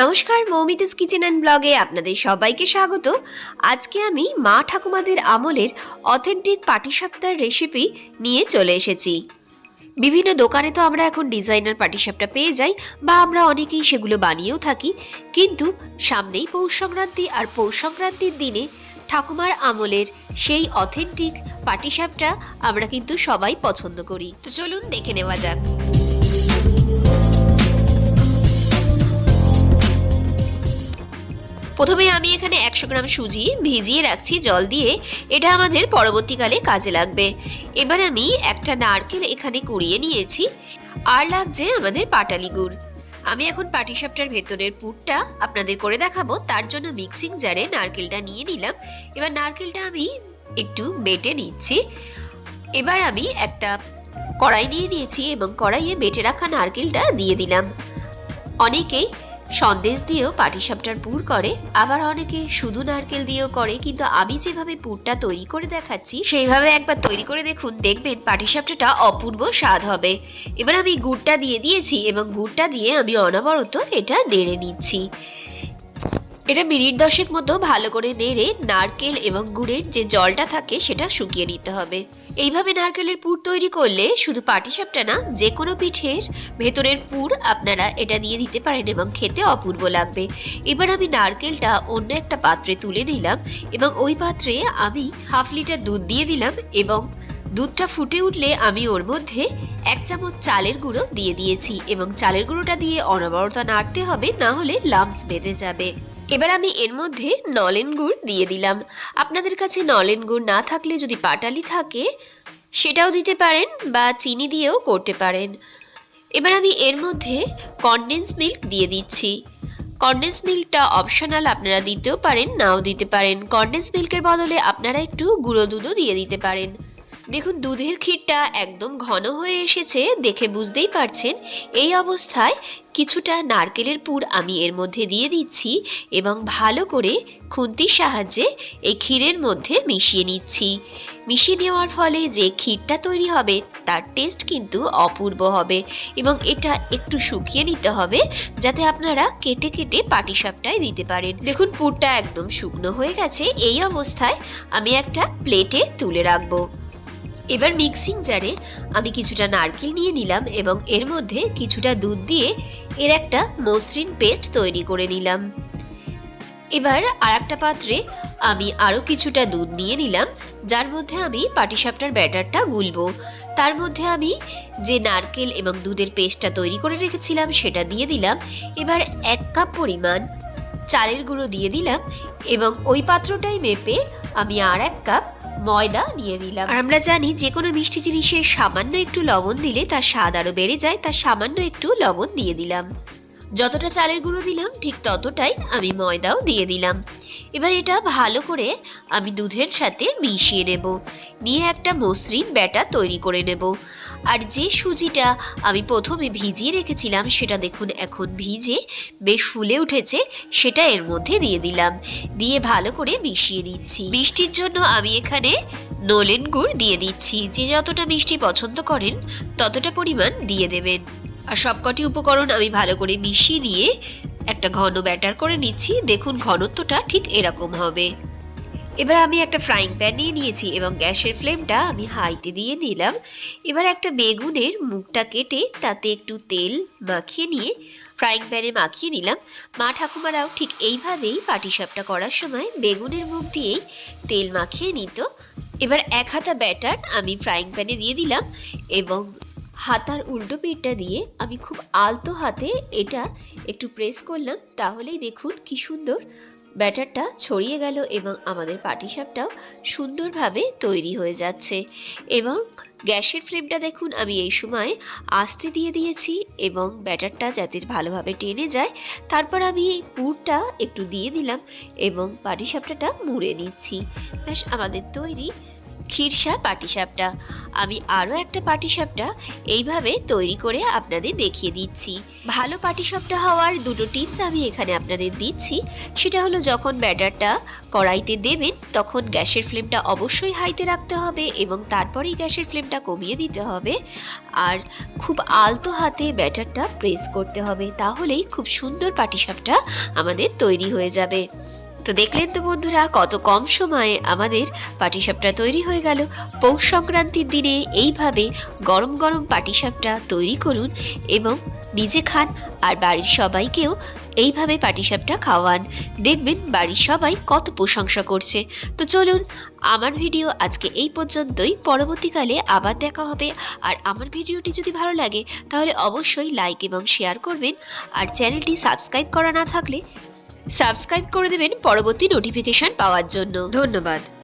নমস্কার, Moumita's kitchen and ব্লগে আপনাদের সবাইকে স্বাগত। আজকে আমি মা ঠাকুমাদের আমলের অথেন্টিক পাটিসাপ্তার রেসিপি নিয়ে চলে এসেছি। বিভিন্ন দোকানে তো আমরা এখন ডিজাইনার পাটিসাপটা পেয়ে যাই বা আমরা অনেকেই সেগুলো বানিয়েও থাকি। কিন্তু সামনেই পৌষ সংক্রান্তি আর পৌষ সংক্রান্তির দিনে ঠাকুমার আমলের সেই অথেন্টিক পাটিসাপটা আমরা কিন্তু সবাই পছন্দ করি। তো চলুন দেখে নেওয়া যাক। প্রথমে আমি এখানে একশো গ্রাম সুজি ভিজিয়ে রাখছি, জল দিয়ে। এটা আমাদের পরবর্তীকালে কাজে লাগবে। এবার আমি একটা নারকেল এখানে কুড়িয়ে নিয়েছি। আর লাগছে আমাদের পাটালি গুড়। আমি এখন পাটিসাপটার ভেতরের পুরটা আপনাদের করে দেখাবো। তার জন্য মিক্সিং জারে নারকেলটা নিয়ে নিলাম। এবার নারকেলটা আমি একটু বেটে নিচ্ছি। এবার আমি একটা কড়াই নিয়ে নিয়েছি এবং কড়াইয়ে বেটে রাখা নারকেলটা দিয়ে দিলাম। অনেকেই সন্দেশ দিয়েও পাটিসাপটার পুর করে, আবার অনেকে শুধু নারকেল দিয়েও করে, কিন্তু আমি যেভাবে পুরটা তৈরি করে দেখাচ্ছি, সেইভাবে একবার তৈরি করে দেখুন, দেখবেন পাটিসাপটাটা অপূর্ব স্বাদ হবে। এবার আমি গুড়টা দিয়ে দিয়েছি, এবং গুড়টা দিয়ে আমি অনবরত এটা নেড়ে নিচ্ছি। এটা মিনিট দশেক মতো ভালো করে নেড়ে নারকেল এবং গুড়ের যে জলটা থাকে সেটা শুকিয়ে নিতে হবে। এইভাবে নারকেলের পুর তৈরি করলে শুধু পাটিসাপটা না যে কোনো পিঠের ভেতরের পুর আপনারা এটা দিয়ে দিতে পারেন এবং খেতে অপূর্ব লাগবে। এবার আমি নারকেলটা অন্য একটা পাত্রে তুলে নিলাম এবং ওই পাত্রে আমি হাফ লিটার দুধ দিয়ে দিলাম এবং দুধটা ফুটে উঠলে আমি ওর মধ্যে এক চামচ চালের গুঁড়ো দিয়ে দিয়েছি এবং চালের গুঁড়োটা দিয়ে অনবরত নাড়তে হবে, না হলে লাম্পস বেঁধে যাবে। এবার আমি এর মধ্যে নলেন গুড় দিয়ে দিলাম। আপনাদের কাছে নলেন গুড় না থাকলে যদি পাটালি থাকে, সেটাও দিতে পারেন বা চিনি দিয়েও করতে পারেন। এবার আমি এর মধ্যে কনডেন্স মিল্ক দিয়ে দিচ্ছি। কনডেন্স মিল্কটা অপশনাল আপনারা দিতেও পারেন, নাও দিতে পারেন। কনডেন্স মিল্কের বদলে আপনারা একটু গুঁড়ো দুধও দিয়ে দিতে পারেন। দেখুন, দুধের ক্ষীরটা একদম ঘন হয়ে এসেছে, দেখে বুঝতেই পারছেন। এই অবস্থায় কিছুটা নারকেলের পুর আমি এর মধ্যে দিয়ে দিচ্ছি এবং ভালো করে খুন্তির সাহায্যে এই ক্ষীরের মধ্যে মিশিয়ে নিচ্ছি। মিশিয়ে নেওয়ার ফলে যে ক্ষীরটা তৈরি হবে, তার টেস্ট কিন্তু অপূর্ব হবে এবং এটা একটু শুকিয়ে নিতে হবে যাতে আপনারা কেটে কেটে পাটিসাপটায় দিতে পারেন। দেখুন, পুরটা একদম শুকনো হয়ে গেছে। এই অবস্থায় আমি একটা প্লেটে তুলে রাখব। এবার মিক্সিং জারে আমি কিছুটা নারকেল নিয়ে নিলাম এবং এর মধ্যে কিছুটা দুধ দিয়ে এর একটা মসৃণ পেস্ট তৈরি করে নিলাম। এবার আর একটা পাত্রে আমি আরও কিছুটা দুধ নিয়ে নিলাম, যার মধ্যে আমি পাটিসাপটার ব্যাটারটা গুলবো। তার মধ্যে আমি যে নারকেল এবং দুধের পেস্টটা তৈরি করে রেখেছিলাম সেটা দিয়ে দিলাম। এবার এক কাপ পরিমাণ চালের গুঁড়ো দিয়ে দিলাম এবং ওই পাত্রটাই মেপে আমি আর এক কাপ ময়দা নিয়ে দিলাম। আমরা জানি যে কোনো মিষ্টি জিনিসে সামান্য একটু লবণ দিলে তার স্বাদ আরও বেড়ে যায়, তার সামান্য একটু লবণ দিয়ে দিলাম। যতটা চালের গুঁড়ো দিলাম, ঠিক ততটাই আমি ময়দাও দিয়ে দিলাম। এবার এটা ভালো করে আমি দুধের সাথে মিশিয়ে নেব। নিয়ে একটা মসৃণ ব্যাটার তৈরি করে নেব। আর যে সুজিটা আমি প্রথমে ভিজিয়ে রেখেছিলাম, সেটা দেখুন এখন ভিজে বেশ ফুলে উঠেছে, সেটা এর মধ্যে দিয়ে দিলাম। দিয়ে ভালো করে মিশিয়ে নিচ্ছি। মিষ্টির জন্য আমি এখানে নলেন গুড় দিয়ে দিচ্ছি। যে যতটা মিষ্টি পছন্দ করেন, ততটা পরিমাণ দিয়ে দেবেন। আর সবকটি উপকরণ আমি ভালো করে মিশিয়ে নিয়ে একটা ঘন ব্যাটার করে নিচ্ছি। দেখুন ঘনত্বটা ঠিক এরকম হবে। এবার আমি একটা ফ্রাইং প্যান নিয়ে নিয়েছি এবং গ্যাসের ফ্লেমটা আমি হাইতে দিয়ে নিলাম। এবার একটা বেগুনের মুখটা কেটে তাতে একটু তেল মাখিয়ে নিয়ে ফ্রাইং প্যানে মাখিয়ে নিলাম। মা ঠাকুমারাও ঠিক এইভাবেই পাটিসাপটা করার সময় বেগুনের মুখ দিয়েই তেল মাখিয়ে নিত। এবার এক হাতা ব্যাটার আমি ফ্রাইং প্যানে দিয়ে দিলাম এবং হাতার উল্টো পিঠটা দিয়ে আমি খুব আলতো হাতে এটা একটু প্রেস করলাম। তাহলেই দেখুন কি সুন্দর ব্যাটারটা ছড়িয়ে গেল এবং আমাদের পাটিসাপটাও সুন্দরভাবে তৈরি হয়ে যাচ্ছে। এবং গ্যাসের ফ্লেমটা দেখুন, আমি এই সময় আস্তে দিয়ে দিয়েছি এবং ব্যাটারটা যাতে ভালোভাবে টেনে যায়। তারপর আমি পুরটা একটু দিয়ে দিলাম এবং পাটিসাপটাটা মুড়ে নিচ্ছি। ব্যাস, আমাদের তৈরি খিরসা পাটিসাপটা। আমি আরও একটা পাটিসাপটা এইভাবে তৈরি করে আপনাদের দেখিয়ে দিচ্ছি। ভালো পাটিসাপটা হওয়ার দুটো টিপস আমি এখানে আপনাদের দিচ্ছি। সেটা হলো, যখন ব্যাটারটা কড়াইতে দেবেন, তখন গ্যাসের ফ্লেমটা অবশ্যই হাইতে রাখতে হবে এবং তারপরেই গ্যাসের ফ্লেমটা কমিয়ে দিতে হবে। আর খুব আলতো হাতে ব্যাটারটা প্রেস করতে হবে, তাহলেই খুব সুন্দর পাটিসাপটা আমাদের তৈরি হয়ে যাবে। তো দেখলেন তো বন্ধুরা, কত কম সময়ে আমাদের পাটিসাপটা তৈরি হয়ে গেল। পৌষ সংক্রান্তির দিনে এইভাবে গরম গরম পাটিসাপটা তৈরি করুন এবং নিজে খান আর বাড়ির সবাইকেও এইভাবে পাটিসাপটা খাওয়ান। দেখবেন বাড়ির সবাই কত প্রশংসা করছে। তো চলুন, আমার ভিডিও আজকে এই পর্যন্তই। পরবর্তীকালে আবার দেখা হবে। আর আমার ভিডিওটি যদি ভালো লাগে, তাহলে অবশ্যই লাইক এবং শেয়ার করবেন। আর চ্যানেলটি সাবস্ক্রাইব করা না থাকলে সাবস্ক্রাইব করে দেবেন পরবর্তী নোটিফিকেশন পাওয়ার জন্য। ধন্যবাদ।